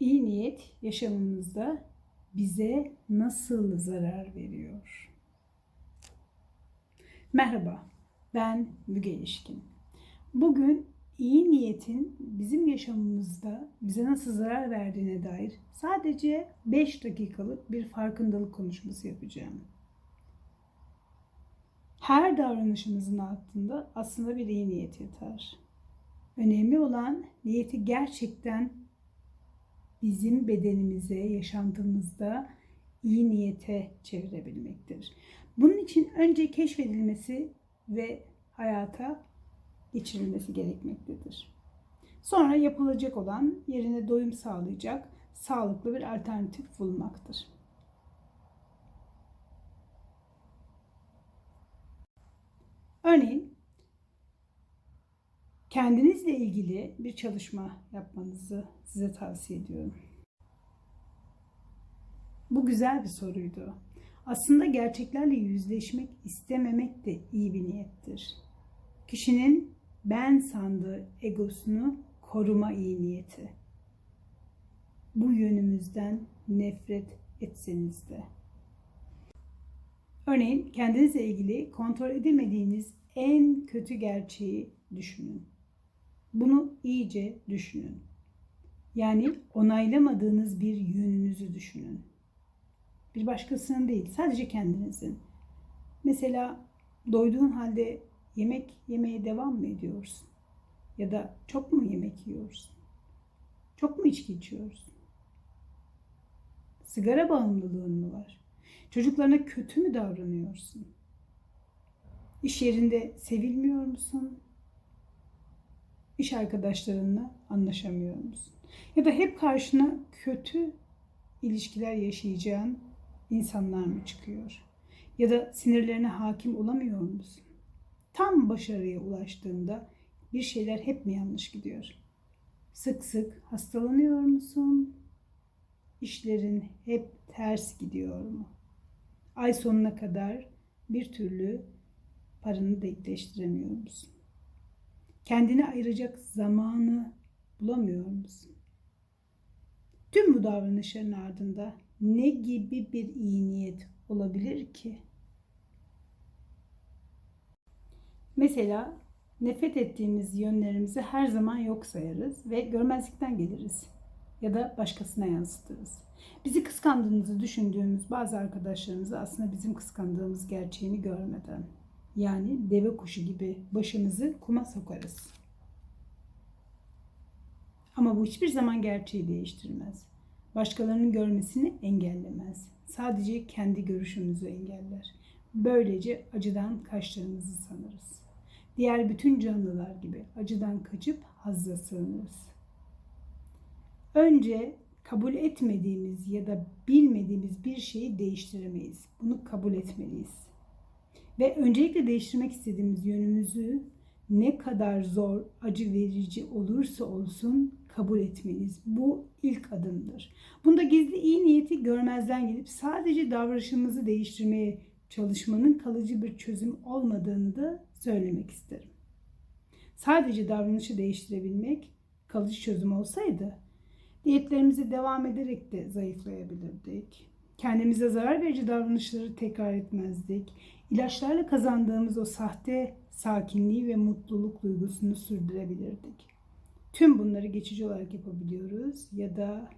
İyi niyet yaşamımızda bize nasıl zarar veriyor? Merhaba, ben Müge İlişkin. Bugün iyi niyetin bizim yaşamımızda bize nasıl zarar verdiğine dair sadece 5 dakikalık bir farkındalık konuşması yapacağım. Her davranışımızın altında aslında bir iyi niyet yatar. Önemli olan niyeti gerçekten bizim bedenimize, yaşantımızda iyi niyete çevirebilmektir. Bunun için önce keşfedilmesi ve hayata geçirilmesi gerekmektedir. Sonra yapılacak olan yerine doyum sağlayacak sağlıklı bir alternatif bulmaktır. Örneğin kendinizle ilgili bir çalışma yapmanızı size tavsiye ediyorum. Bu güzel bir soruydu. Aslında gerçeklerle yüzleşmek istememek de iyi bir niyettir. Kişinin ben sandığı egosunu koruma iyi niyeti. Bu yönümüzden nefret etseniz de. Örneğin kendinizle ilgili kontrol edemediğiniz en kötü gerçeği düşünün. Bunu iyice düşünün. Yani onaylamadığınız bir yönünüzü düşünün. Bir başkasının değil, sadece kendinizin. Mesela doyduğun halde yemek yemeye devam mı ediyorsun? Ya da çok mu yemek yiyorsun? Çok mu içki içiyorsun? Sigara bağımlılığın mı var? Çocuklarına kötü mü davranıyorsun? İş yerinde sevilmiyor musun? İş arkadaşlarınla anlaşamıyor musun? Ya da hep karşına kötü ilişkiler yaşayacağın insanlar mı çıkıyor? Ya da sinirlerine hakim olamıyor musun? Tam başarıya ulaştığında bir şeyler hep mi yanlış gidiyor? Sık sık hastalanıyor musun? İşlerin hep ters gidiyor mu? Ay sonuna kadar bir türlü paranı denkleştiremiyor musun? Kendine ayıracak zamanı bulamıyor musun? Tüm bu davranışların ardında ne gibi bir iyi niyet olabilir ki? Mesela nefret ettiğimiz yönlerimizi her zaman yok sayarız ve görmezlikten geliriz ya da başkasına yansıtırız. Bizi kıskandığımızı düşündüğümüz bazı arkadaşlarımızı aslında bizim kıskandığımız gerçeğini görmeden yani deve kuşu gibi başımızı kuma sokarız. Ama bu hiçbir zaman gerçeği değiştirmez. Başkalarının görmesini engellemez. Sadece kendi görüşümüzü engeller. Böylece acıdan kaçtığımızı sanırız. Diğer bütün canlılar gibi acıdan kaçıp hazza sığınırız. Önce kabul etmediğimiz ya da bilmediğimiz bir şeyi değiştiremeyiz. Bunu kabul etmeliyiz. Ve öncelikle değiştirmek istediğimiz yönümüzü ne kadar zor, acı verici olursa olsun kabul etmeliyiz. Bu ilk adımdır. Bunda gizli iyi niyeti görmezden gelip sadece davranışımızı değiştirmeye çalışmanın kalıcı bir çözüm olmadığını da söylemek isterim. Sadece davranışı değiştirebilmek kalıcı çözüm olsaydı diyetlerimize devam ederek de zayıflayabilirdik. Kendimize zarar verici davranışları tekrar etmezdik. İlaçlarla kazandığımız o sahte sakinliği ve mutluluk duygusunu sürdürebilirdik. Tüm bunları geçici olarak yapabiliyoruz ya da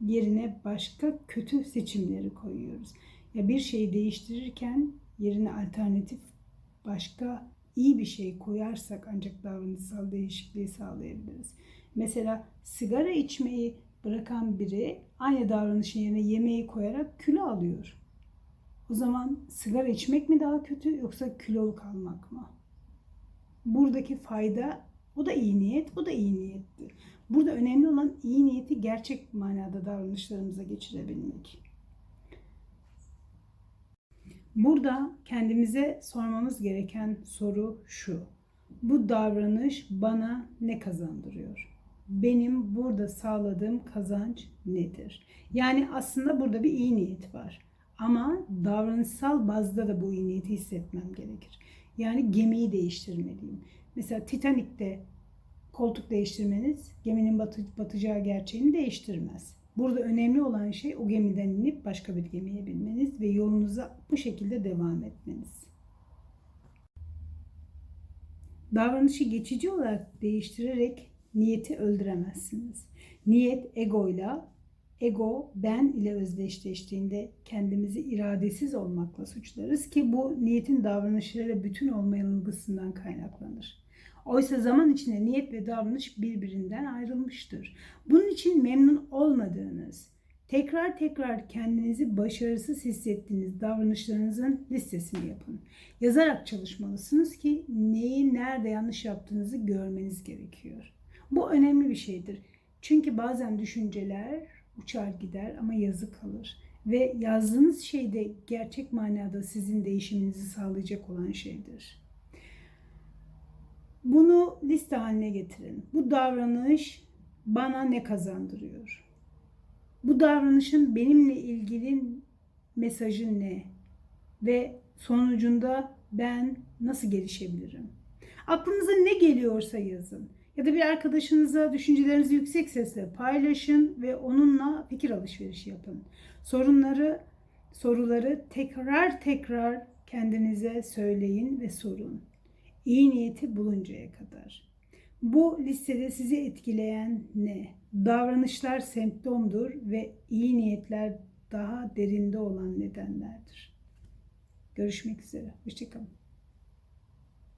yerine başka kötü seçimleri koyuyoruz. Ya bir şeyi değiştirirken yerine alternatif başka iyi bir şey koyarsak ancak davranışsal değişikliği sağlayabiliriz. Mesela sigara içmeyi bırakan biri aynı davranışın yerine yemeği koyarak kilo alıyor. O zaman sigara içmek mi daha kötü yoksa kilolu kalmak mı? Buradaki fayda o da iyi niyet, o da iyi niyettir. Burada önemli olan iyi niyeti gerçek manada davranışlarımıza geçirebilmek. Burada kendimize sormamız gereken soru şu. Bu davranış bana ne kazandırıyor? Benim burada sağladığım kazanç nedir? Yani aslında burada bir iyi niyet var. Ama davranışsal bazda da bu iyi niyeti hissetmem gerekir. Yani gemiyi değiştirmeliyim. Mesela Titanik'te koltuk değiştirmeniz geminin batı, batacağı gerçeğini değiştirmez. Burada önemli olan şey o gemiden inip başka bir gemiye binmeniz ve yolunuza bu şekilde devam etmeniz. Davranışı geçici olarak değiştirerek niyeti öldüremezsiniz. Niyet egoyla, ego ben ile özdeşleştiğinde kendimizi iradesiz olmakla suçlarız ki bu niyetin davranışlarıyla bütün olma yanılgısından kaynaklanır. Oysa zaman içinde niyet ve davranış birbirinden ayrılmıştır. Bunun için memnun olmadığınız, tekrar tekrar kendinizi başarısız hissettiğiniz davranışlarınızın listesini yapın. Yazarak çalışmalısınız ki neyi nerede yanlış yaptığınızı görmeniz gerekiyor. Bu önemli bir şeydir. Çünkü bazen düşünceler uçar gider ama yazı kalır. Ve yazdığınız şey de gerçek manada sizin değişiminizi sağlayacak olan şeydir. Bunu liste haline getirin. Bu davranış bana ne kazandırıyor? Bu davranışın benimle ilgili mesajı ne? Ve sonucunda ben nasıl gelişebilirim? Aklınıza ne geliyorsa yazın. Ya da bir arkadaşınıza düşüncelerinizi yüksek sesle paylaşın ve onunla fikir alışverişi yapın. Sorunları, soruları tekrar tekrar kendinize söyleyin ve sorun. İyi niyeti buluncaya kadar. Bu listede sizi etkileyen ne? Davranışlar semptomdur ve iyi niyetler daha derinde olan nedenlerdir. Görüşmek üzere. Hoşçakalın.